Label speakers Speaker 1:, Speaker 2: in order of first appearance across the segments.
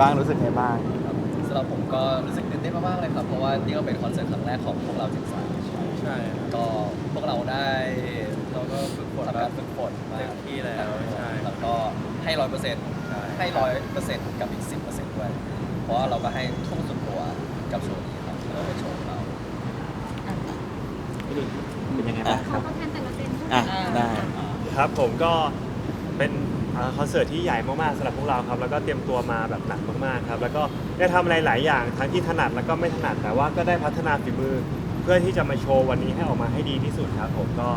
Speaker 1: บ้างรู้สึกไงบ้าง
Speaker 2: ครับสำหรับผมก็รู้สึกตื่นเต้นมากๆเลยครับ เพราะว่านี่ก็เป็นคอนเสิร์ตครั้งแรกของพวกเราจิงสาย
Speaker 3: ใช่
Speaker 2: ก็พวกเราได้
Speaker 3: เราก็ฝึกฝน
Speaker 2: ทำการฝึกฝนมา
Speaker 3: เต็มที่แล้วใช่
Speaker 2: แล้วก็ให้ร้อยเปอร์เซ็นต์
Speaker 3: ใช่
Speaker 2: ให้ร้อยเปอร์เซ็นต์กับอีกสิบเปอร์เซ็นต์ด้วย เพราะว่าเราก็ให้ทุ่มสุดตัวกับโชว์นี้ครับแล้วก็เป็นโชว์ของเรา
Speaker 1: เป็นยังไงบ้างค
Speaker 4: เขา
Speaker 1: รับ
Speaker 4: ก็แทนแต่ละเซนพูด
Speaker 1: อะ
Speaker 4: ถึง
Speaker 1: ได้
Speaker 5: ครับผมก็เป็น อ่าคอนเสิร์ตที่ใหญ่มากๆสำหรับพวกเราครับ แล้วก็เตรียมตัวมาแบบหนักมากๆครับ แล้วก็ได้ทำอะไรหลายอย่างทั้งที่ถนัดแล้วก็ไม่ถนัดแต่ว่าก็ได้พัฒนาฝีมือ เพื่อที่จะมาโชว์วันนี้ให้ออกมาให้ดีที่สุดครับ ผมก็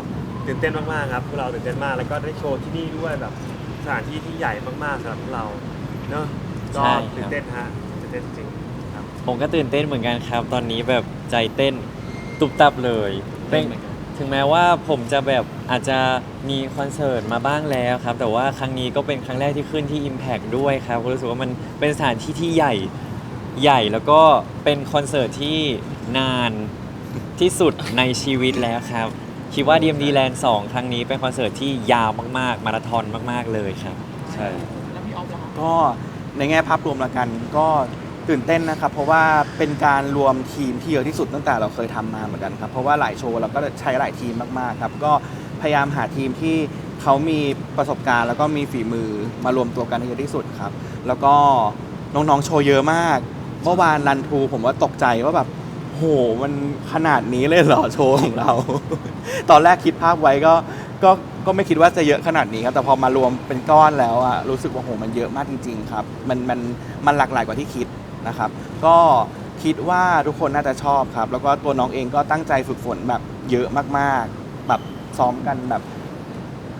Speaker 5: ตื่นเต้นมากๆครับพวกเราตื่นเต้นมาก แล้วก็ได้โชว์ที่นี่ด้วยแบบสถานที่ที่ใหญ่มากๆสำหรับพวกเราเนอะก็
Speaker 6: ใช่ครับ
Speaker 5: ตื่นเต้นฮะตื่นเต้นจริงๆครับ
Speaker 6: ผมก็ตื่นเต้นเหมือนกันครับ ตอนนี้แบบใจเต้นตุบตับเลย เป็น ถึงแม้ว่าผมจะแบบอาจจะมีคอนเสิร์ตมาบ้างแล้วครับ แต่ว่าครั้งนี้ก็เป็นครั้งแรกที่ขึ้นที่ Impact ด้วยครับก็รู้สึกว่ามันเป็นสถานที่ที่ใหญ่ใหญ่แล้วก็เป็นคอนเสิร์ตที่นานที่สุดในชีวิตแล้วครับ คิดว่า DMD Land 2 ครั้งนี้เป็นคอนเสิร์ตที่ยาวมาก ๆ มาราธอนมาก ๆ เลยครับ ใช่
Speaker 1: ก็ในแง่ภาพรวมละกันก็ ตื่นเต้นนะครับ เพราะว่าเป็นการรวมทีมที่เยอะที่สุดตั้งแต่เราเคยทำมาเหมือนกันครับ เพราะว่าหลายโชว์เราก็ใช้หลายทีมมากๆครับ ก็พยายามหาทีมที่เขามีประสบการณ์ แล้วก็มีฝีมือมารวมตัวกันให้เยอะที่สุดครับ แล้วก็น้องๆโชว์เยอะมาก เมื่อวานรันทูผมว่าตกใจว่าแบบโหมันขนาดนี้เลยเหรอโชว์ของเรา ตอนแรกคิดภาพไว้ก็ก็ก็ไม่คิดว่าจะเยอะขนาดนี้ครับ แต่พอมารวมเป็นก้อนแล้วอะรู้สึกว่าโหมันเยอะมากจริง ๆ ครับ มันมันมันหลากหลายกว่าที่คิด นะครับ ก็คิดว่าทุกคนน่าจะชอบครับ แล้วก็ตัวน้องเองก็ตั้งใจฝึกฝนแบบเยอะมากๆ แบบซ้อมกันแบบ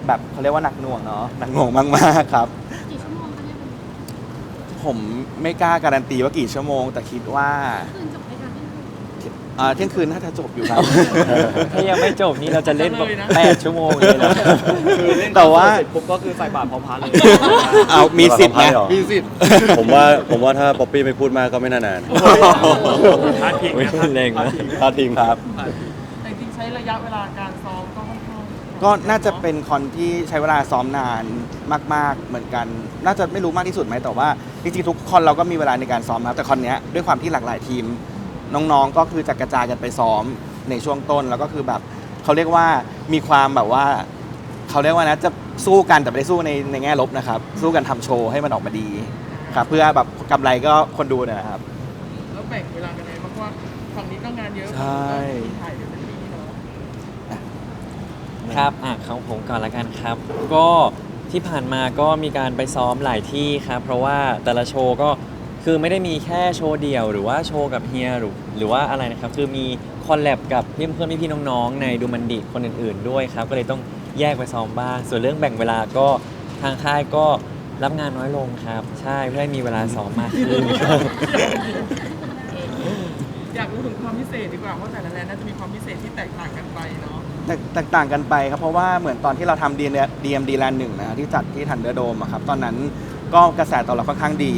Speaker 1: แบบเขาเรียกว่าหนักหน่วงเนาะหนักหน่วงมากๆครับ
Speaker 4: กี่ชั่วโมงคะเนี่ยวันนี้
Speaker 1: ผมไม่กล้าการันตีว่ากี่ชั่วโมง แต่คิดว่า
Speaker 4: คืนจบ
Speaker 1: อ่อเที่ยงคืนน่าจะจบอยู่ครับ
Speaker 6: ถ้ายังไม่จบนี่เราจะเล่นแบบแปดชั่วโมงเลยนะ
Speaker 3: คือเล่น
Speaker 1: แต่ว่า
Speaker 3: เสร็จปุ๊บก็คือใส่บาตรพร้อมพระเลย
Speaker 1: เอามีสิทธิ์ไง
Speaker 7: เหรอ
Speaker 1: มีสิทธิ์
Speaker 7: ผมว่าผมว่าถ้าป๊อปปี้ไม่พูดมากก็ไม่น่านาน
Speaker 5: พาดพิง
Speaker 6: อุ๊ย
Speaker 5: นะครับ
Speaker 6: แรงนะ
Speaker 7: พาทีมครับ
Speaker 8: แต่จริงๆใช้ระยะเวลาการซ้อมก็ค่อนข้าง
Speaker 1: ก็น่าจะเป็นคอนที่ใช้เวลาซ้อมนานมาก ๆ เหมือนกัน น่าจะไม่รู้มากที่สุดไหมแต่ว่าจริงๆทุกคอนเราก็มีเวลาในการซ้อมนะแต่คอนเนี้ยด้วยความที่หลากหลายทีม น้องๆก็คือจะกระจายกันไปซ้อมในช่วงต้นแล้วก็คือแบบเขาเรียกว่ามีความแบบว่าเขาเรียกว่านะจะสู้กันแต่ไม่ได้สู้ในในแง่ลบนะครับ สู้กันทำโชว์ให้มันออกมาดีครับเพื่อแบบกำไรก็คนดูเนยนะครับ
Speaker 8: แล้วแบ่งเวลากันไงเพราะว่าฝั่งนี้ก็งานเยอะ
Speaker 1: ใช่
Speaker 8: ถ่ายเดี๋ยวเป็นปีเนาะ
Speaker 6: ครับอะของผมก่อนละกันครับ ก็ที่ผ่านมาก็มีการไปซ้อมหลายที่ครับ เพราะว่าแต่ละโชว์ก็ คือไม่ได้มีแค่โชว์เดี่ยว หรือว่าโชว์กับเฮียหรือหรือว่าอะไรนะครับ คือมีคอลแลบกับเพื่อนเพื่อนพี่ๆน้องๆ ในดูมันดิคนอื่นๆด้วยครับ ก็เลยต้องแยกไปซ้อมบ้าง ส่วนเรื่องแบ่งเวลาก็ทางค่ายก็รับงานน้อยลงครับ ใช่เพื่อให้มีเวลาซ้อมมากขึ้นครับ
Speaker 8: อยากรู้ถึงความพิเศษดีกว่าเพราะแต่ละแลนด์น่าจะมีความพิเศษที่แตกต่างกันไปเนาะ
Speaker 1: แตกแตกต่างกันไปครับ เพราะว่าเหมือนตอนที่เราทำ DMD Land หนึ่งนะที่จัดที่ทันเดอร์โดมครับ ตอนนั้น ก็กระแสตอบรับค่อนข้างดี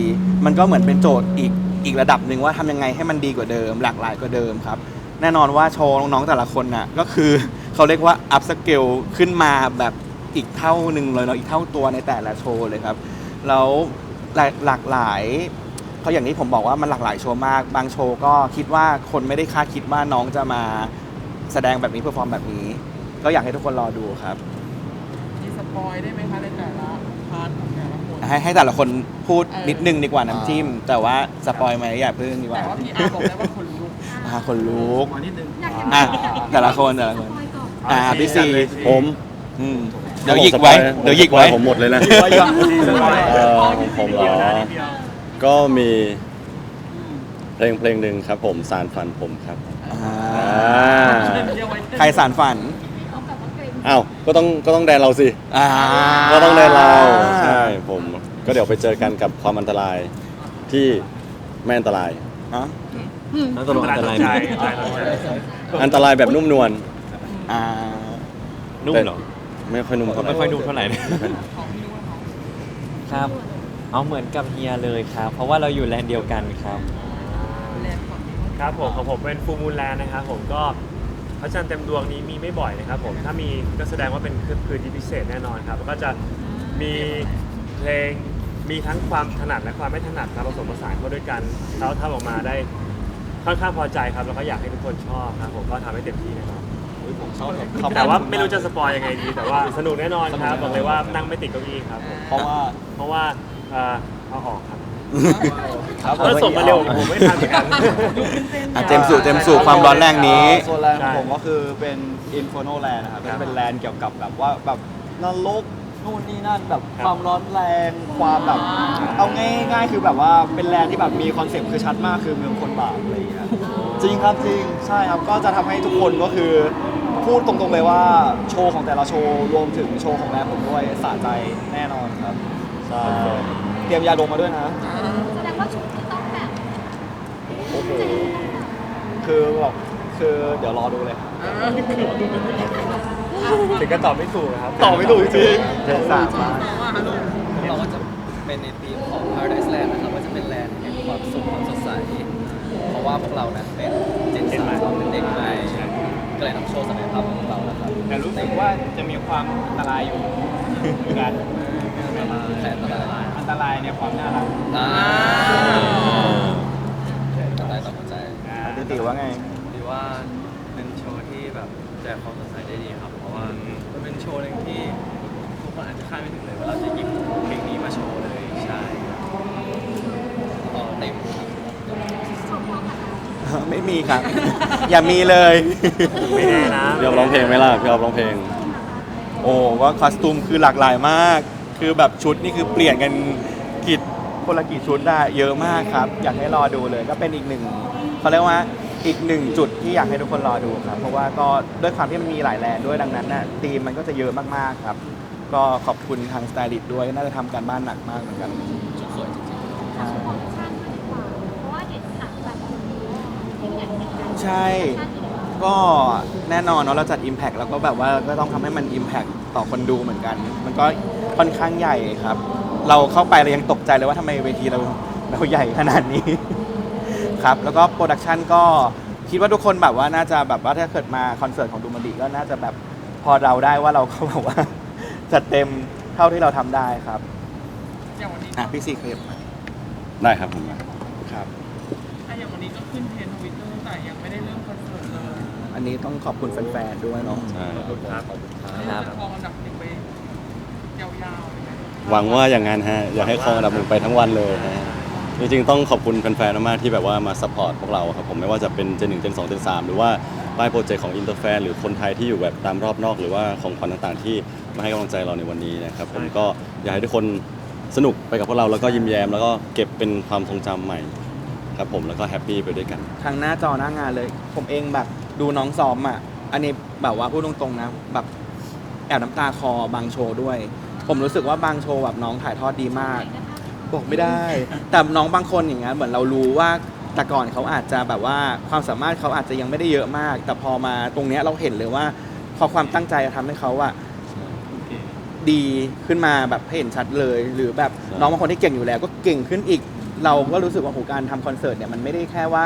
Speaker 1: มันก็เหมือนเป็นโจทย์อีกอีกระดับหนึ่งว่าทำยังไงให้มันดีกว่าเดิม หลากหลายกว่าเดิมครับ แน่นอนว่าโชว์น้องๆแต่ละคนน่ะก็คือเขาเรียกว่าอัพสเกลขึ้นมาแบบอีกเท่าหนึ่งเลยเนาะอีกเท่าตัวในแต่ละโชว์เลยครับแล้วหลายหลากหลายเขาอย่างที่ผมบอกว่ามันหลากหลายโชว์มาก บางโชว์ก็คิดว่าคนไม่ได้คาดคิดว่าน้องจะมาแสดงแบบนี้เพอร์ฟอร์มแบบนี้ ก็อยากให้ทุกคนรอดูครับ
Speaker 8: มีสปอยได้ไหมคะในแต่ละพาร์ทของแต่ละคน
Speaker 1: ให้ให้แต่ละคนพูด
Speaker 8: เออ
Speaker 1: นิดนึงดีกว่าน้ำจิ้ม แต่ว่าสปอยไหมอย่าเพิ่งดีก
Speaker 8: แต่
Speaker 1: ว่า
Speaker 8: ว่าพี่อาร์บอกได้ว่าคนลุก
Speaker 1: อ่าคนลุก
Speaker 8: ขอนิดนึง
Speaker 4: อยากเห็น
Speaker 1: อะแต่ละคนแต่ละคน
Speaker 4: สปอยก่อน
Speaker 1: อ่าพี่ซี
Speaker 7: ผม
Speaker 1: อืมเดี๋ยวหยิกไว้ เดี๋ยวหยิกไว้
Speaker 7: ผมหมดเลยนะเออของผมเหรอ ก็มีเพลงเพลงหนึ่งครับผมสารฝันผมครับ
Speaker 1: อ่า
Speaker 8: เดี๋ยวไว้เต้น
Speaker 1: ใครสารฝัน
Speaker 4: เขาแบบว่าเกรง
Speaker 7: อ้าว ก็ต้องก็ต้องแดนเราสิ
Speaker 1: อ่า
Speaker 7: ก็ต้องแดนเรา ใช่ผม ก็เดี๋ยวไปเจอกันกับความอันตรายที่ไม่อันตราย
Speaker 1: อะ
Speaker 6: แล้วตกลงอันตราย
Speaker 5: ใจ
Speaker 6: ไหม
Speaker 5: ใจใจ
Speaker 7: อันตรายแบบนุ่มนวล
Speaker 1: อ่า
Speaker 6: นุ่มเหรอ
Speaker 7: ไม่ค่อยนุ่มเท่าไหร่
Speaker 6: ไม่ค่อยนุ่มเท่าไหร่นะ
Speaker 8: ของพี่นุ้ยว่าเขา
Speaker 6: ครับ เอาเหมือนกับเฮียเลยครับ เพราะว่าเราอยู่แลนด์เดียวกันครับ
Speaker 8: แลนด์ฝั่งนี้
Speaker 5: ครับผมของผมเป็นฟูมูลแลนนะครับผมก็พระจันทร์เต็มดวงนี้มีไม่บ่อยนะครับผมถ้ามีก็แสดงว่าเป็นคืนคืนที่พิเศษแน่นอนครับแล้วก็จะมีเพลง มีทั้งความถนัดและความไม่ถนัดครับผสมผสานเข้าด้วยกันแล้วทำออกมาได้ค่อนข้างพอใจครับแล้วก็อยากให้ทุกคนชอบครับผมก็ทำให้เต็มที่แน่นอน
Speaker 3: ผมชอบแบบ
Speaker 5: แต่ว่าไม่รู้จะสปอยยังไงดี แต่ว่าสนุกแน่นอนครับบอกเลยว่านั่งไม่ติดเก้าอี้ครับผม
Speaker 3: เพราะว่า
Speaker 5: เพราะว่าเอ่อเอาออกครับ
Speaker 3: ครับ
Speaker 5: เออส่งมาเร็วผมไม่ทันเหมือนกัน
Speaker 1: อะเต็มสูบเต็มสูบความร้อนแรงนี้
Speaker 3: โซนแลนด์ของผมก็คือเป็น Inferno Land นะครับ
Speaker 5: ครับ
Speaker 3: ก็เป็นแลนด์เกี่ยวกับแบบว่าแบบนรก นู่นนี่นั่นแบบ
Speaker 5: ครับ
Speaker 3: ความร้อนแรงความแบบ เอาง่ายๆ คือแบบว่าเป็นแลนด์ที่แบบมีคอนเซ็ปต์คือชัดมากคือเมืองคนบาปอะไรอย่างเงี้ยจริงครับจริงใช่ครับก็จะทำให้ทุกคนก็คือ พูดตรงๆเลยว่าโชว์ของแต่ละโชว์รวมถึงโชว์ของแลนด์ผมด้วยสะใจแน่นอนครับใช่เตรียมยาดมมาด้วยนะ
Speaker 4: แสดงว่าชุดที่ต้องแบบ
Speaker 3: โอ้โหคือแบบคือเดี๋ยวรอดูเลย
Speaker 5: ถึงก็ตอบไม่ถูกนะครับ
Speaker 3: ตอบไม่ถูกจริง
Speaker 1: เดือนสามมา
Speaker 2: เราก็จะเป็นในธีมของ Paradise Land นะครับว่าจะเป็นแลนด์แห่งความสุขความสดใส เพราะว่าพวกเรานั้นเป็นเจน
Speaker 5: เจนใหม่
Speaker 2: สามเป็นเด็กใหม่ก็เลยนำโชว์ศักยภาพของพวกเรานะครับ
Speaker 3: แต่รู้สึกว่าจะมีความอันตรายอยู่เหมือนกัน
Speaker 2: แผนอะไร
Speaker 3: อันตรายในความน่ารัก
Speaker 2: อ่าอันตรายต่อหัวใจ
Speaker 1: ติติว่าไง
Speaker 3: ดีว่าเป็นโชว์ที่แบบแจกความสดใสได้ดีครับเพ ราะว่ามันเป็นโชว์หนึ่งที่ทุกคนอาจจะคาดไม่ถึงเลยว่าเราจะหยิบเพลงนี้มาโชว์เลยใช่
Speaker 2: ต่อเต็ม
Speaker 4: ชมพร้อมกันนะ
Speaker 1: ไม่มีครับ อย่ามีเลย
Speaker 5: ไม่แน่นะ
Speaker 7: พี่ออฟร้องเพลงไหมล่ะพี่ออฟร้องเพลง
Speaker 1: โอ้ก็คอสตูมคือหลากหลายมาก คือแบบชุดนี่คือเปลี่ยนกันกี่คนละกี่ชุดได้เยอะมากครับ อยากให้รอดูเลยก็เป็นอีกหนึ่งเขาเรียกว่า อีกหนึ่งจุดที่อยากให้ทุกคนรอดูครับ เพราะว่าก็ด้วยความที่มันมีหลายแลนด์ด้วยดังนั้นน่ะธีมมันก็จะเยอะมากๆครับ ก็ขอบคุณทางสไตลิสต์ด้วยน่าจะทำการบ้านหนักมากเหมือนกัน
Speaker 2: ชุดสวยจริง
Speaker 4: ถ้าชมโปรโมชั่นก็ดีกว่าเพราะว่าเห็นหนังแบบยิ่งใหญ่เหมือนกัน
Speaker 1: ใช่ก็แน่นอนเนาะเราจัด Impact แล้วก็แบบว่าก็ต้องทำให้มัน Impact ต่อคนดูเหมือนกัน มันก็ค่อนข้างใหญ่ครับ เราเข้าไปเรายังตกใจเลยว่าทำไมเวทีเราเราใหญ่ขนาดนี้ ครับ แล้วก็โปรดักชันก็คิดว่าทุกคนแบบว่าน่าจะแบบว่าถ้าเกิดมาคอนเสิร์ตของดูมันดีก็น่าจะแบบพอเราได้ว่าเราก็แบบว่า จัดเต็มเท่าที่เราทำได้ครับ
Speaker 8: อย่างวันนี้
Speaker 1: อะพี่ซีเคลม
Speaker 7: ได้ครับผม
Speaker 1: ครับ
Speaker 8: อะอย่างวันนี้ก็ขึ้นเทรนด์ทวิตเตอร์แต่ยังไม่ได้เริ่มคอนเสิร์ตเลย
Speaker 1: อันนี้ต้องขอบคุณแฟนๆด้วยเนาะ
Speaker 7: ใช่
Speaker 5: ครับ
Speaker 3: ครับ
Speaker 8: จะครองอันดับหนึ่งไปยาวๆเลยไหม
Speaker 7: หวังว่าอย่างนั้นฮะ อยากให้ครองอันดับหนึ่งไปทั้งวันเลยฮะ จริงๆต้องขอบคุณแฟนๆมากๆที่แบบว่ามาซัพพอร์ตพวกเราครับผมไม่ว่าจะเป็นเจนหนึ่งเจนสองเจนสามหรือว่าป้ายโปรเจกต์ของอินเตอร์แฟนหรือคนไทยที่อยู่แบบตามรอบนอก หรือว่าของขวัญต่างๆ ที่มาให้กำลังใจเราในวันนี้นะครับผมก็อยากให้ทุกคนสนุกไปกับพวกเราแล้วก็ยิ้มแย้มแล้วก็เก็บเป็นความทรงจำใหม่ครับผมแล้วก็แฮปปี้ไปด้วยกัน
Speaker 1: ทางหน้าจอหน้างานเลย ผมเองแบบดูน้องซ้อมอะ อันนี้แบบว่าพูดตรงๆนะแบบแอบน้ำตาคอบางโชว์ด้วย ผมรู้สึกว่าบางโชว์แบบน้องถ่ายทอดดีมาก บอกไม่ได้ แต่น้องบางคนอย่างเงี้ยเหมือนเรารู้ว่าแต่ก่อนเขาอาจจะแบบว่าความสามารถเขาอาจจะยังไม่ได้เยอะมาก แต่พอมาตรงเนี้ยเราเห็นเลยว่า พอความตั้งใจทำให้เขาอะดีขึ้นมาแบบเห็นชัดเลย หรือแบบน้องบางคนที่เก่งอยู่แล้ว ก็เก่งขึ้นอีก เราก็รู้สึกว่าโหการทำคอนเสิร์ตเนี่ยมันไม่ได้แค่ว่า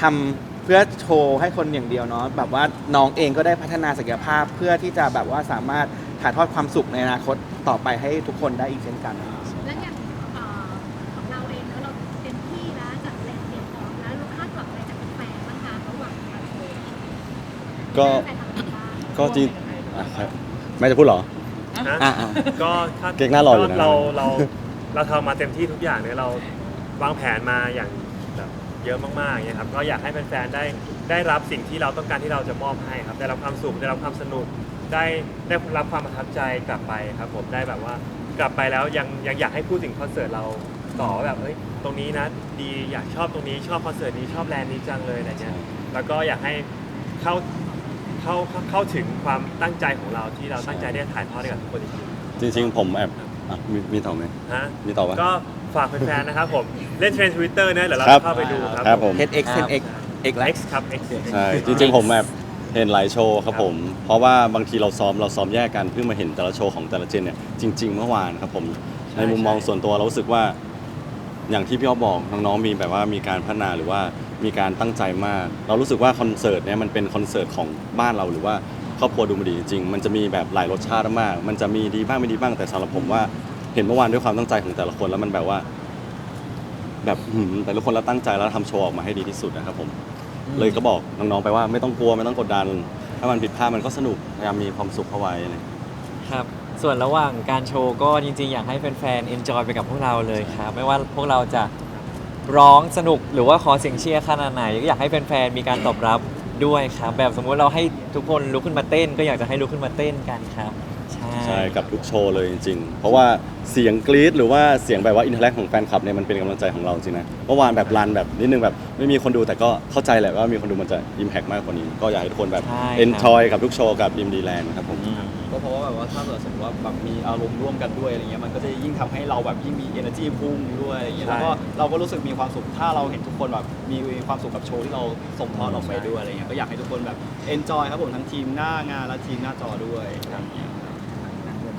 Speaker 1: ทำเพื่อโชว์ให้คนอย่างเดียวเนาะแบบว่าน้องเองก็ได้พัฒนาศักยภาพเพื่อที่จะแบบว่าสามารถถ่ายทอดความสุขในอนาคตต่อไปให้ทุกคนได้อีกเช่นกัน
Speaker 4: แล้วอย่าง ก็แฟนทำอะไรบ้าง
Speaker 7: ก็จริงอะครับไม่จะพูดเหรอ
Speaker 5: นะ
Speaker 1: อะ
Speaker 5: ก็ถ้า
Speaker 7: เก๊กหน้ารออยู่นะ
Speaker 5: เราเราเราทำมาเต็มที่ทุกอย่างเนี่ยเราวางแผนมาอย่างแบบเยอะมากๆเนี่ยครับก็อยากให้แฟนๆได้ได้รับสิ่งที่เราต้องการที่เราจะมอบให้ครับได้รับความสุขได้รับความสนุกได้ได้รับความประทับใจกลับไปครับผมได้แบบว่ากลับไปแล้วยังยังอยากให้พูดถึงคอนเสิร์ตเราต่อว่าแบบเฮ้ยตรงนี้นะดีอยากชอบตรงนี้ชอบคอนเสิร์ตนี้ชอบแลนด์นี้จังเลยอะไรเงี้ย แล้วก็อยากให้เข้า เข้าเข้าเข้าถึงความตั้งใจของเราที่เราตั้งใจที่จะถ่ายทอดให้กับทุกคนจริง
Speaker 7: จริง ๆ ผมแอบอะมีมีต่อไหม
Speaker 5: ๆฮะ
Speaker 7: มีต่อปะ
Speaker 5: ก็ฝากแฟนๆนะครับผมเล่นเทรนด์ทวิตเตอร์นะเดี๋ยวเรา
Speaker 7: ครับ
Speaker 5: จะเข้าไปดูครับ
Speaker 7: ครับผม
Speaker 1: HX 10X X ไล
Speaker 5: X ครับ X
Speaker 7: ใช่จริงๆผมแบบเห็นหลายโชว์ครับผม เพราะว่าบางทีเราซ้อมเราซ้อมแยกกันเพิ่งมาเห็นแต่ละโชว์ของแต่ละเจนเนี่ยจริง ๆ เมื่อวานครับผมในมุมมองส่วนตัวเรารู้สึกว่า อย่างที่พี่อ๊อฟบอกน้องๆมีแบบว่ามีการพัฒนาหรือว่า มีการตั้งใจมาก เรารู้สึกว่าคอนเสิร์ตเนี่ยมันเป็นคอนเสิร์ตของบ้านเราหรือว่าครอบครัวดูมันดีจริงๆมันจะมีแบบหลายรสชาติมาก มันจะมีดีบ้างไม่ดีบ้างแต่สำหรับผมว่าเห็นเมื่อวานด้วยความตั้งใจของแต่ละคนแล้วมันแบบว่า แบบหืมแต่ละคนเราตั้งใจแล้วทำโชว์ออกมาให้ดีที่สุดนะครับผม เลยก็บอกน้องๆไปว่าไม่ต้องกลัวไม่ต้องกดดัน ถ้ามันผิดพลาดมันก็สนุกพยายามมีความสุขเข้าไว้อะไร
Speaker 6: ครับ ส่วนระหว่างการโชว์ก็จริงๆ อยากให้แฟนๆ enjoy ไปกับพวกเราเลยครับ ไม่ว่าพวกเราจะ ร้องสนุกหรือว่าขอเสียงเชียร์ขนาดไหนก็อยากให้แฟนๆมีการตอบรับด้วยครับ แบบสมมุติเราให้ทุกคนลุกขึ้นมาเต้น ก็อยากจะให้ลุกขึ้นมาเต้นกันครับ ใช่
Speaker 7: ใช่กับทุกโชว์เลยจริงๆ เพราะว่าเสียงกรี๊ดหรือว่าเสียงแบบว่าอินเทอร์แอคของแฟนคลับเนี่ยมันเป็นกำลังใจของเราจริงนะเมื่อวานแบบรันแบบนิดนึงแบบไม่มีคนดูแต่ก็เข้าใจแหละว่ามีคนดูมันจะอิมแพกมากกว่านี้ ก็อยากให้ทุกคนแบบ
Speaker 6: ใช่ครับ
Speaker 7: เอนจอยกับทุกโชว์กับดิมดีแลนด์ครับผม
Speaker 6: อืม
Speaker 3: ก็เพราะว่าแบบว่าถ้าเกิดสมมติว่าแบบมีอารมณ์ร่วมกันด้วยอะไรเงี้ยมันก็จะยิ่งทำให้เราแบบยิ่งมี energy พุ่งด้วยอะไรเงี้ย
Speaker 5: ใช่
Speaker 3: แล้วก็เราก็รู้สึกมีความสุขถ้าเราเห็นทุกคนแบบมีความสุขกับโชว์ที่เราส่งทอดออกไปด้วยอะไรเงี้ยก็อยากให้ทุกคนแบบ enjoy ครับผมทั้งทีมหน้างานและทีมหน้าจอด้วยอะไรเงี้ย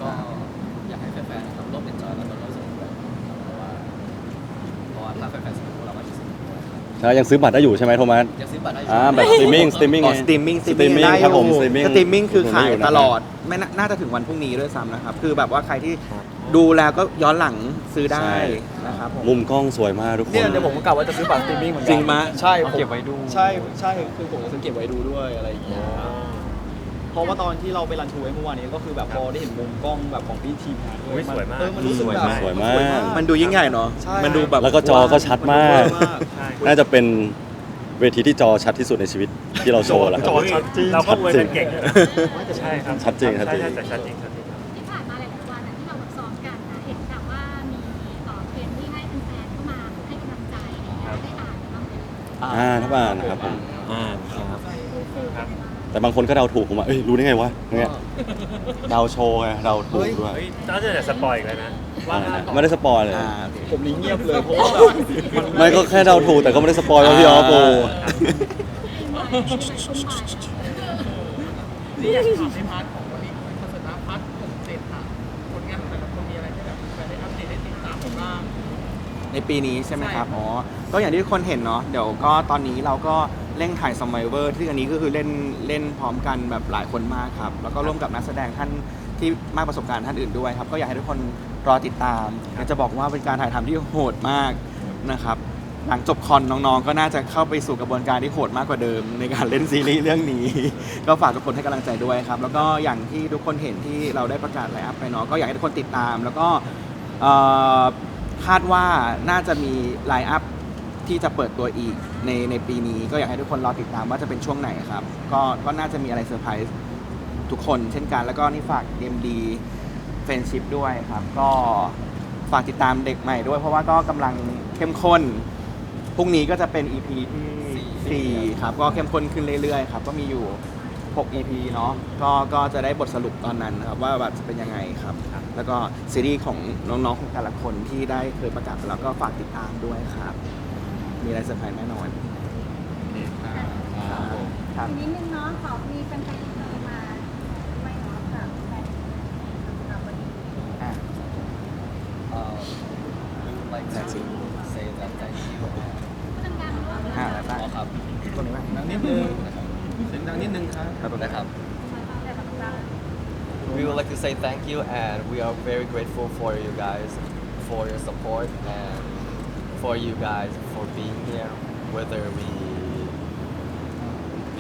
Speaker 2: ก็อยากให้แฟนๆนะครับร่วมเอนจอยแล้วก็ร่วมสนุกด้วยเพราะว่าเพราะว่าถ้าแฟนๆสนุกพวกเราก็จะสนุกด้วยครับ
Speaker 7: แล้วยังซื้อบัตรได้อยู่ใช่ไหมโทมัส
Speaker 2: ยังซื้อบัตรได้อยู่
Speaker 7: อ่าแบบสตรีมมิ่งสตรีมมิ่ง
Speaker 1: อ๋อสตรีมมิ่ง
Speaker 7: สตรีมมิ่งครับผมสตรีมมิ่ง
Speaker 1: สตรีมมิ่งคือขาย
Speaker 7: ผมไม่อยู่นะ
Speaker 1: ตลอดไม่น่าน่าจะถึงวันพรุ่งนี้ด้วยซ้ำนะครับ คือแบบว่าใครที่ดูแล้วก็ย้อนหลังซื้อได้นะครับผม
Speaker 7: มุมกล้องสวยมากทุกคน
Speaker 3: เนี่ยเดี๋ยวผมก็กะว่าจะซื้อบัตรสตรีมมิ่งเหมือนกั
Speaker 1: จริงมะ
Speaker 3: ใช่
Speaker 6: เอา
Speaker 3: ผม
Speaker 6: เก็บไว้ดู
Speaker 3: ใช่ใช่คือผมจะซื้อเก็บไว้ดูด้วยอะไรอย่างเงี้ยเพ ราะว่าตอนที่เราไปรันทูไว้เมื่อวานนี้ก็คือแบบพอได้เห็นมุมกล้องแบบของพี่ทีมงานด้ว
Speaker 5: อุ๊
Speaker 3: ย
Speaker 5: ยสวยมาก
Speaker 3: เออมันรู้สึกแบบ
Speaker 7: สวยมาก
Speaker 1: มันดูยิ่งใหญ่เนาะ
Speaker 3: ใช่
Speaker 1: มันดูแบบ
Speaker 7: แล้วก็จอก็ชัดมาก
Speaker 3: มาก
Speaker 5: ใช่
Speaker 7: น่าจะเป็นเวทีที่จอชัดที่สุดในชีวิตที่เราโชว์แล้วค
Speaker 5: จ
Speaker 7: รับ
Speaker 5: อชัดจริงเราก็อวยกันเก่งอยู่นะใช่ครับ
Speaker 7: ชัดจริงชัดจริง
Speaker 5: ใช่ใช่แต่ชัดจริงชัดจริง
Speaker 4: ที่ผ่านมาหลายๆวันอะที่เราแบบซ้อมกันนะเห็นแบบว่ามีเอ่อเพลงที่ให้แฟนๆเข้ามาให้กำลังใจอะไรอย่างเงี้ยได้อ่านบ้างไหม
Speaker 7: อ่าถ้าบ้านนะครับผม
Speaker 6: อ่านครับ
Speaker 5: ครับ
Speaker 7: แต่บางคนก็เดาถูกผมว่าเอ้ยรู้ได้ไงวะเนี่ยเดาโชว์ไงเดาถูกด้วย
Speaker 5: เฮ้ยน่าจะแต่สปอยอีกแล้วนะ ว่า
Speaker 7: อะไรนะไม่ได้สปอยเลย
Speaker 1: อ่าโอเค
Speaker 3: ผมนี่เงียบเลยเพราะว่าแบบมัน
Speaker 7: ไม่ก็แค่เดาถูกแต่ก็ไม่ได้สปอยว่าพี่ออฟโอ
Speaker 8: นี่อยากถามในพาร์ทของวันนี้คอนเสิร์ตนะพาร์ทของเจ็ดค่ะผลงานของแต่ละคนมีอะไรที่แบบแฟนได้อัปเดตได้ติดตามผมบ้าง
Speaker 1: ในปีนี้ใช่ไหมครับ
Speaker 8: ใช่
Speaker 1: อ๋อ ก็อย่างที่ทุกคนเห็นเนาะ เดี๋ยวก็ตอนนี้เราก็ เร่งถ่าย s ม m เวอร์ที่อันนี้ก็คือเล่นเล่นพร้อมกันแบบหลายคนมากครับ แล้วก็ร่วมกับนักแสดงท่านที่มากประสบการณ์ท่านอื่นด้วยครับก็อยากให้ทุกคนรอติดตามอยากจะบอกว่าเป็นการถ่ายทำที่โหดมากนะครับหลังจบคอนน้องๆ ก็น่าจะเข้าไปสู่กระบวนการที่โหดมากกว่าเดิม ในการเล่นซีรีส์เรื่องนี้ ก็ฝากทุกคนให้กำลังใจด้วยครับ แล้วก็อย่างที่ทุกคนเห็นที่เราได้ประกาศไลน์อัพไปเนาะก็อยากให้ทุกคนติดตาม แล้วก็คาดว่าน่าจะมีไลน์อัพ ที่จะเปิดตัวอีกในในปีนี้ก็อยากให้ทุกคนรอติดตามว่าจะเป็นช่วงไหนครับ ก็ก็น่าจะมีอะไรเซอร์ไพรส์ทุกคนเช่นกัน แล้วก็นี่ฝาก DMD เฟนชิพด้วยครับ ก็ฝากติดตามเด็กใหม่ด้วย เพราะว่าก็กำลังเข้มข้นพรุ่งนี้ก็จะเป็น EP ที่4 ครับ ก็เข้มข้นขึ้นเรื่อยๆครับ ก็มีอยู่ 6 EP เนาะก็ก็จะได้บทสรุปตอนนั้นครับ ว่าแบบจะเป็นยังไงครับ แล้วก็ซีรีส์ของน้องๆของแต่ละคนที่ได้เคยประกาศไปแล้วก็ฝากติดตามด้วยครับ มีอะไรเซอร์ไพรส์แน่นอนครับครับ
Speaker 4: นิดนึงเนาะขอมีแฟนๆที่มาไม่เนาะกับแฟนสำหรับวันนี้
Speaker 1: อะ
Speaker 2: Uh, we would like to
Speaker 1: That's it.
Speaker 2: say that thank you
Speaker 4: ผู้จัดการร่วม
Speaker 1: อะ
Speaker 4: งาน
Speaker 1: ได้
Speaker 2: อ๋อครับ
Speaker 1: ตรงนี้ไหม
Speaker 3: ดังนิดนึงเสียงดังนิดนึงครับ
Speaker 1: ครับตรงนี้
Speaker 2: นะครับ
Speaker 4: แต่ละครั้ง
Speaker 2: We would like to say thank you and we are very grateful for you guys for your support and for you guys for being here whether we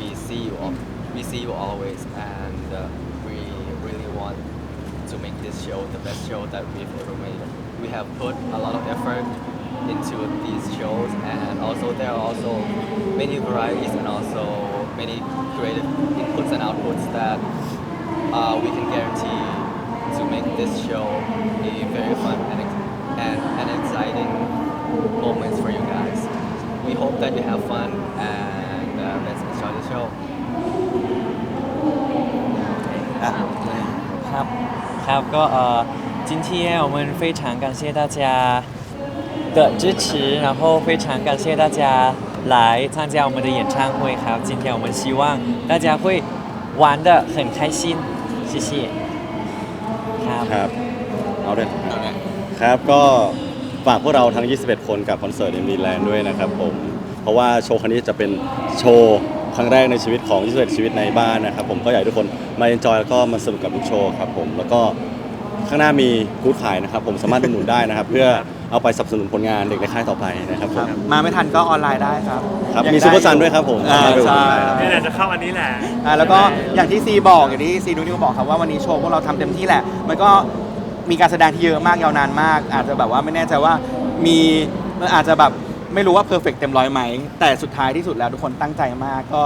Speaker 2: we see you al- we see you always and uh, we really want to make this show the best show that we've ever made. We have put a lot of effort into these shows and also there are also many varieties and also many creative inputs and outputs that uh, we can guarantee to make this show a very fun and, and, and exciting moments for you. We hope that you have fun and uh, let's enjoy the show.
Speaker 1: อ่ะ
Speaker 6: ครับครับก็เอ่อ今天我们非常感谢大家的支持，然后非常感谢大家来参加我们的演唱会ครับ今天我们希望大家会玩得很开心，谢谢。ครับ
Speaker 7: ครับเอาด้วยครับก็ ฝากพวกเราทั้ง 21 คนกับคอนเสิร์ตเอ็มดีแลนด์ด้วยนะครับผม เพราะว่าโชว์ครั้งนี้จะเป็นโชว์ครั้งแรกในชีวิตของ 21 ชีวิตในบ้านนะครับผมก็อยากให้ทุกคนมาเอนจอยแล้วก็มาสนุกกับทุกโชว์ครับผมแล้วก็ข้างหน้ามีกู๊ดขายนะครับผมสามารถอุดหนุนได้นะครับ เพื่อเอาไปสนับสนุนผลงานเด็กในค่ายต่อไปนะครับผม
Speaker 1: มาไม่ทันก็ออนไลน์ได้ครับ
Speaker 7: ครับ
Speaker 1: ยัง
Speaker 7: มี
Speaker 1: ไซู
Speaker 7: เปอร์ซันด้วยครับผม
Speaker 1: อ่า
Speaker 7: สามารถไปอุดหนุ
Speaker 1: ใช่
Speaker 7: นได้ครับ
Speaker 5: นี่แหละจะเข้าอันนี้แหละ
Speaker 1: อ่าแล้วก็อย่างที่ซีบอกอย่างที่ซีนุ้ยก็บอกครับว่าวันนี้โชว์พวกเราทำเต็มที่แหละมันก็ มีการแสดงที่เยอะมากยาวนานมาก อาจจะแบบว่าไม่แน่ใจว่ามีมันอาจจะแบบไม่รู้ว่าเพอร์เฟกเต็มร้อยไหม แต่สุดท้ายที่สุดแล้วทุกคนตั้งใจมากก็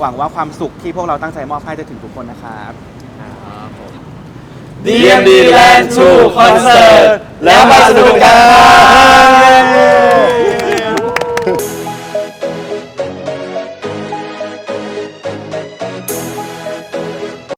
Speaker 1: หวังว่าความสุขที่พวกเราตั้งใจมอบให้จะถึงทุกคนนะครับ
Speaker 7: DMD Land 2 Concert แล้วมาสนุกกันครับ